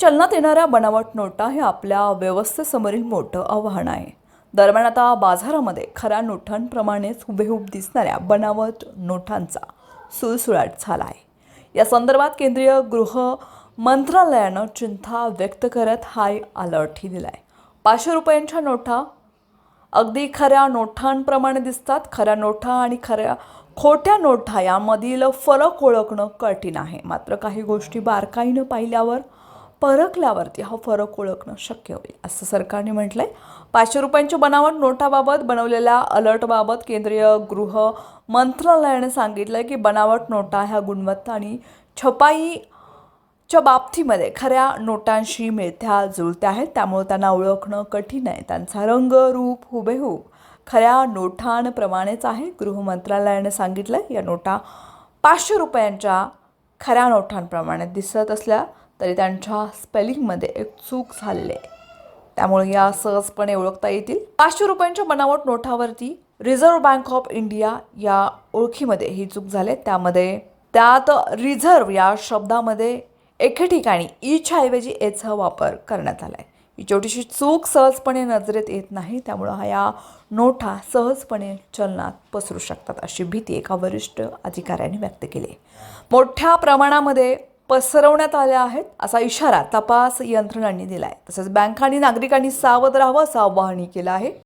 चलनात येणाऱ्या बनावट नोटा हे आपल्या व्यवस्थेसमोरील मोठं आव्हान आहे. दरम्यान आता बाजारामध्ये खऱ्या नोटांप्रमाणेच हुबेहूब दिसणाऱ्या बनावट नोटांचा सुळसुळाट झाला आहे या संदर्भात केंद्रीय गृह मंत्रालयानं चिंता व्यक्त करत हाय अलर्टही आहे पाचशे रुपयांच्या नोटा अगदी खऱ्या नोटांप्रमाणे दिसतात खऱ्या नोटा आणि खऱ्या खोट्या नोटा यामधील फरक ओळखणं कठीण आहे. मात्र काही गोष्टी बारकाईनं पाहिल्यावर परखल्यावरती हा फरक ओळखणं शक्य होईल. असं सरकारने म्हटलं आहे पाचशे रुपयांच्या बनावट नोटाबाबत बनवलेल्या अलर्टबाबत केंद्रीय गृह मंत्रालयाने आहे की बनावट नोटा ह्या गुणवत्ता आणि छपाई च्या बाबतीमध्ये खऱ्या नोटांशी मिळत्या जुळत्या आहेत. त्यामुळे त्यांना ओळखणं कठीण आहे. त्यांचा रंग रूप हुबेहूब खऱ्या नोटांप्रमाणेच आहे. गृह मंत्रालयाने सांगितलं या नोटा पाचशे रुपयांच्या खऱ्या नोटांप्रमाणे दिसत असल्या तरी त्यांच्या स्पेलिंगमध्ये एक चूक झालेली आहे. त्यामुळे या सहजपणे ओळखता येतील. पाचशे रुपयांच्या बनावट नोटावरती रिझर्व्ह बँक ऑफ इंडिया या ओळखीमध्ये ही चूक झाली त्यामध्ये त्यात रिझर्व्ह या शब्दामध्ये एके ठिकाणी ईच्या ऐवजी एचा वापर करण्यात आला आहे ही छोटीशी चूक सहजपणे नजरेत येत नाही त्यामुळं हा या नोटा सहजपणे चलनात पसरू शकतात अशी भीती एका वरिष्ठ अधिकाऱ्याने व्यक्त केली आहे. मोठ्या प्रमाणामध्ये पसरवण्यात आल्या आहेत असा इशारा तपास यंत्रणांनी दिला आहे तसंच बँकांनी नागरिकांनी सावध राहावं असं आवाहनही केलं आहे.